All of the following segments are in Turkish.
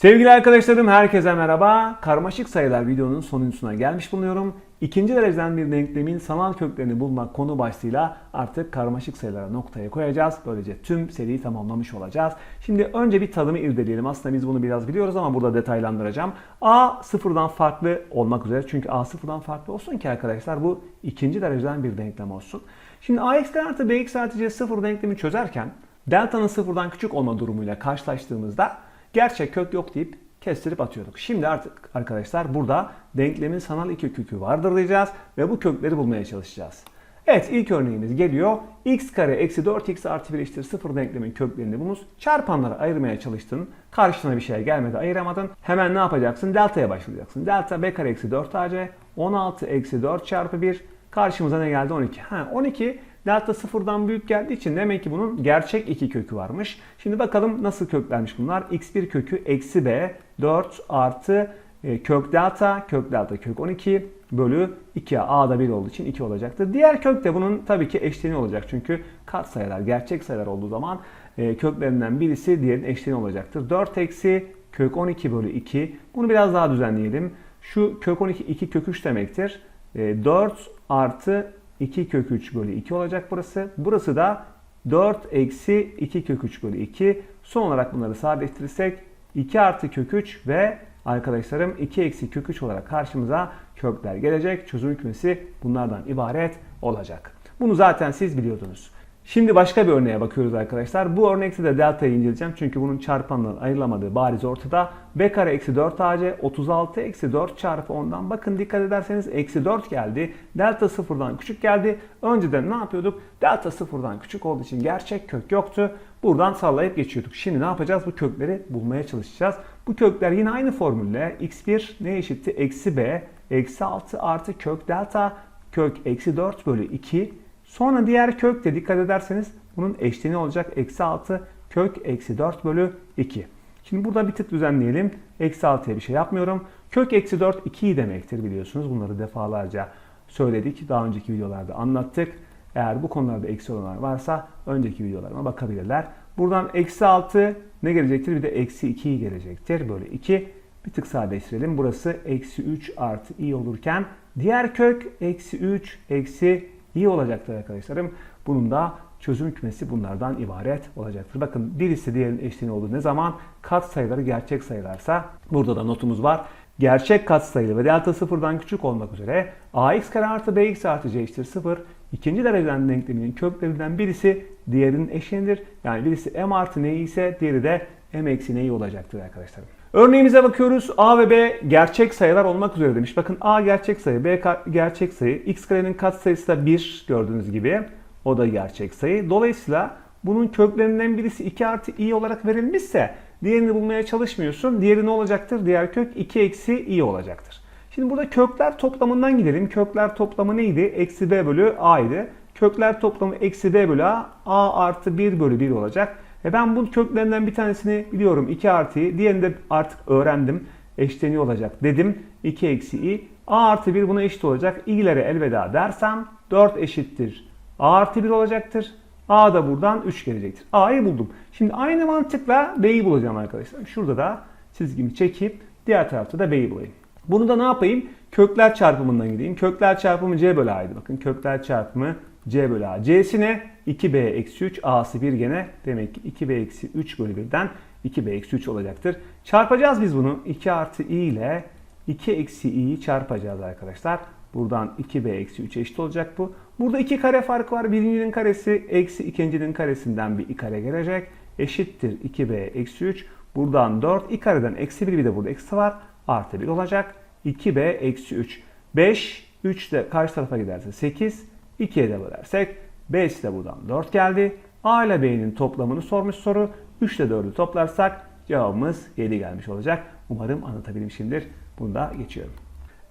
Sevgili arkadaşlarım herkese merhaba. Karmaşık sayılar videonun sonuncusuna gelmiş bulunuyorum. İkinci dereceden bir denklemin sanal köklerini bulmak konu başlığıyla artık karmaşık sayılara noktaya koyacağız. Böylece tüm seriyi tamamlamış olacağız. Şimdi önce bir tadımı irdeleyelim. Aslında biz bunu biraz biliyoruz ama burada detaylandıracağım. A sıfırdan farklı olmak üzere. Çünkü A sıfırdan farklı olsun ki arkadaşlar bu ikinci dereceden bir denklem olsun. Şimdi ax artı bx artı c sıfır denklemi çözerken delta'nın sıfırdan küçük olma durumuyla karşılaştığımızda gerçek kök yok deyip kestirip atıyorduk. Şimdi artık arkadaşlar burada denklemin sanal iki kökü vardır diyeceğiz ve bu kökleri bulmaya çalışacağız. Evet ilk örneğimiz geliyor. x kare eksi 4x artı 1 eşittir 0 denklemin köklerini bulunuz. Çarpanları ayırmaya çalıştın. Karşına bir şey gelmedi ayıramadın. Hemen ne yapacaksın? Delta'ya başlayacaksın. Delta b kare eksi 4ac 16 eksi 4 çarpı 1 Karşımıza ne geldi? 12. Ha, 12 delta sıfırdan büyük geldiği için demek ki bunun gerçek iki kökü varmış. Şimdi bakalım nasıl köklenmiş bunlar. x1 kökü eksi b 4 artı e, kök delta kök delta kök 12 bölü 2'ye a'da 1 olduğu için 2 olacaktır. Diğer kök de bunun tabii ki eşleni olacak. Çünkü katsayılar gerçek sayılar olduğu zaman e, köklerinden birisi diğerinin eşleni olacaktır. 4 eksi kök 12 bölü 2. Bunu biraz daha düzenleyelim. Şu kök 12 2 kök 3 demektir. E, 4 artı 2 kök 3 bölü 2 olacak burası. Burası da 4 eksi 2 kök 3 bölü 2. Son olarak bunları sadeleştirirsek 2 artı kök 3 ve arkadaşlarım 2 eksi kök 3 olarak karşımıza kökler gelecek. Çözüm kümesi bunlardan ibaret olacak. Bunu zaten siz biliyordunuz. Şimdi başka bir örneğe bakıyoruz arkadaşlar. Bu örnekte de delta'yı inceleyeceğim. Çünkü bunun çarpanların ayrılamadığı bariz ortada. b kare eksi 4 ac 36 eksi 4 çarpı 10'dan. Bakın dikkat ederseniz eksi 4 geldi. Delta sıfırdan küçük geldi. Önceden ne yapıyorduk? Delta sıfırdan küçük olduğu için gerçek kök yoktu. Buradan sallayıp geçiyorduk. Şimdi ne yapacağız? Bu kökleri bulmaya çalışacağız. Bu kökler yine aynı formülle x1 ne eşitti? Eksi b eksi 6 artı kök delta kök eksi 4 bölü 2 Sonra diğer kök de dikkat ederseniz bunun eşleni olacak. Eksi 6 kök eksi 4 bölü 2. Şimdi burada bir tık düzenleyelim. Eksi 6'ya bir şey yapmıyorum. Kök eksi 4 2 demektir biliyorsunuz. Bunları defalarca söyledik. Daha önceki videolarda anlattık. Eğer bu konularda eksi olanlar varsa önceki videolarıma bakabilirler. Buradan eksi 6 ne gelecektir? Bir de eksi 2 gelecektir. Böyle 2. Bir tık sadeleştirelim. Burası eksi 3 artı i olurken diğer kök eksi 3 eksi iyi olacaktır arkadaşlarım. Bunun da çözüm kümesi bunlardan ibaret olacaktır. Bakın birisi diğerinin eşliğini olduğu ne zaman kat sayıları gerçek sayılarsa burada da notumuz var. Gerçek katsayılı ve delta sıfırdan küçük olmak üzere ax kare artı bx artı c eşittir 0 ikinci dereceden denkleminin köklerinden birisi diğerinin eşlenidir. Yani birisi m artı n ise diğeri de m eksi n olacaktır arkadaşlarım. Örneğimize bakıyoruz. A ve B gerçek sayılar olmak üzere demiş. Bakın A gerçek sayı, B gerçek sayı. X karenin katsayısı da 1 gördüğünüz gibi. O da gerçek sayı. Dolayısıyla bunun köklerinden birisi 2 artı i olarak verilmişse diğerini bulmaya çalışmıyorsun. Diğeri ne olacaktır? Diğer kök 2 eksi i olacaktır. Şimdi burada kökler toplamından gidelim. Kökler toplamı neydi? Eksi b bölü a idi. Kökler toplamı eksi b bölü a. a artı 1 bölü 1 olacak. E ben bu köklerinden bir tanesini biliyorum 2 artıyı. Diğerini de artık öğrendim. Eşleniği olacak dedim. 2 eksi i. A artı 1 buna eşit olacak. i'lere elveda dersem 4 eşittir. A artı 1 olacaktır. A da buradan 3 gelecektir. A'yı buldum. Şimdi aynı mantıkla B'yi bulacağım arkadaşlar. Şurada da çizgimi çekip diğer tarafta da B'yi bulayım. Bunu da ne yapayım? Kökler çarpımından gideyim. Kökler çarpımı C bölü A'ydı. Bakın kökler çarpımı C bölü A. C'si ne? 2B eksi 3. A'sı 1 gene. Demek ki 2B eksi 3 bölü 1'den 2B eksi 3 olacaktır. Çarpacağız biz bunu. 2 artı i ile 2 eksi i'yi çarpacağız arkadaşlar. Buradan 2b eksi 3 eşit olacak bu. Burada iki kare fark var. Birincinin karesi eksi ikincinin karesinden bir i kare gelecek. Eşittir 2b eksi 3. Buradan 4 i kareden eksi 1 bir de burada eksi var. Artı 1 olacak. 2b eksi 3. 5 3 de karşı tarafa giderse 8. 2'ye de bölersek B'si de buradan 4 geldi. A ile B'nin toplamını sormuş soru. 3 ile 4'ü toplarsak cevabımız 7 gelmiş olacak. Umarım anlatabilmişimdir. Bunu da geçiyorum.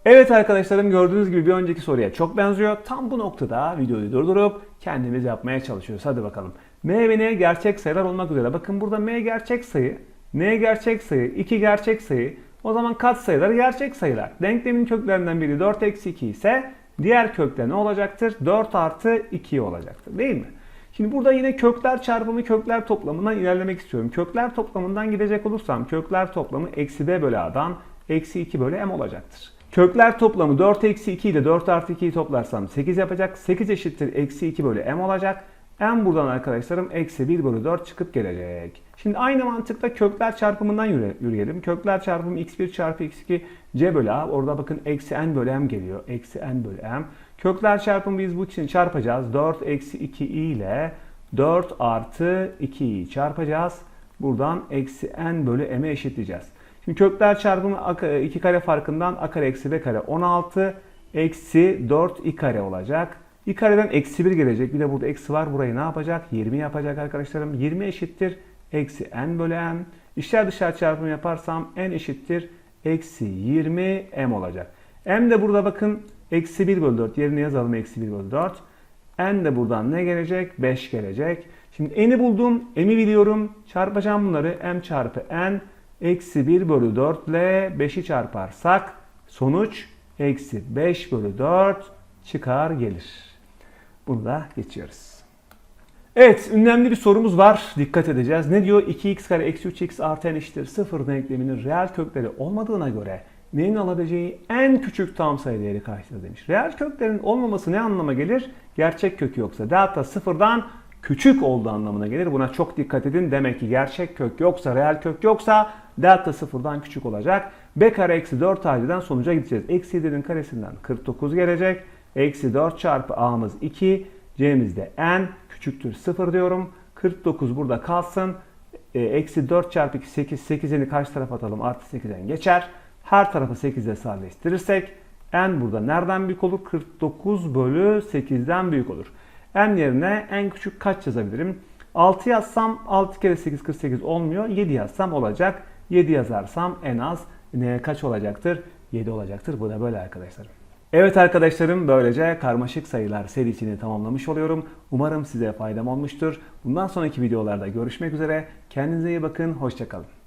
Evet arkadaşlarım gördüğünüz gibi bir önceki soruya çok benziyor. Tam bu noktada videoyu durdurup kendimiz yapmaya çalışıyoruz. Hadi bakalım. M ve N gerçek sayılar olmak üzere. Bakın burada M gerçek sayı, N gerçek sayı, 2 gerçek sayı. O zaman kat sayıları gerçek sayılar. Denklemin köklerinden biri 4 eksi 2 ise diğer kökte ne olacaktır? 4 artı 2 olacaktır değil mi? Şimdi burada yine kökler çarpımı kökler toplamından ilerlemek istiyorum. Kökler toplamından gidecek olursam kökler toplamı eksi b bölü a'dan eksi 2 bölü m olacaktır. Kökler toplamı 4 eksi 2 ile 4 artı 2'yi toplarsam 8 yapacak. 8 eşittir eksi 2 bölü m olacak. M buradan arkadaşlarım eksi 1 bölü 4 çıkıp gelecek. Şimdi aynı mantıkta kökler çarpımından yürü- yürüyelim. Kökler çarpımı x1 çarpı x2 c bölü a. Orada bakın eksi n bölü m geliyor. Eksi n bölü m. Kökler çarpımı biz bu için çarpacağız. 4 eksi 2 i ile 4 artı 2'yi çarpacağız. Buradan eksi n bölü m'e eşitleyeceğiz. Şimdi kökler çarpımı a- 2 kare farkından a kare eksi b kare 16 eksi 4 i kare olacak. İ kareden eksi 1 gelecek. Bir de burada eksi var. Burayı ne yapacak? 20 yapacak arkadaşlarım. 20 eşittir eksi n bölü m. İçler dışarı çarpımı yaparsam n eşittir eksi 20 m olacak. m de burada bakın eksi 1 bölü 4 yerine yazalım eksi 1 bölü 4. n de buradan ne gelecek? 5 gelecek. Şimdi n'i buldum. m'i biliyorum. Çarpacağım bunları. m çarpı n eksi 1 bölü 4 ile 5'i çarparsak sonuç eksi 5 bölü 4 çıkar gelir. Bunu da geçiyoruz. Evet, önemli bir sorumuz var. Dikkat edeceğiz. Ne diyor? 2x kare eksi 3x artı n eşittir 0 denkleminin reel kökleri olmadığına göre neyin alabileceği en küçük tam sayı değeri kaçtır demiş. Reel köklerin olmaması ne anlama gelir? Gerçek kökü yoksa delta sıfırdan küçük olduğu anlamına gelir. Buna çok dikkat edin. Demek ki gerçek kök yoksa, reel kök yoksa delta sıfırdan küçük olacak. b kare eksi 4 a'dan sonuca gideceğiz. Eksi 7'nin karesinden 49 gelecek. Eksi 4 çarpı a'mız 2. C'miz de n küçüktür 0 diyorum. 49 burada kalsın. E, Eksi 4 çarpı 2 8. 8'ini karşı tarafa atalım. Artı 8'den geçer. Her tarafı 8 ile sadeleştirirsek n burada nereden büyük olur? 49 bölü 8'den büyük olur. n yerine en küçük kaç yazabilirim? 6 yazsam 6 kere 8 48 olmuyor. 7 yazsam olacak. 7 yazarsam en az ne kaç olacaktır? 7 olacaktır. Bu da böyle arkadaşlarım. Evet arkadaşlarım böylece karmaşık sayılar serisini tamamlamış oluyorum. Umarım size faydam olmuştur. Bundan sonraki videolarda görüşmek üzere. Kendinize iyi bakın. Hoşçakalın.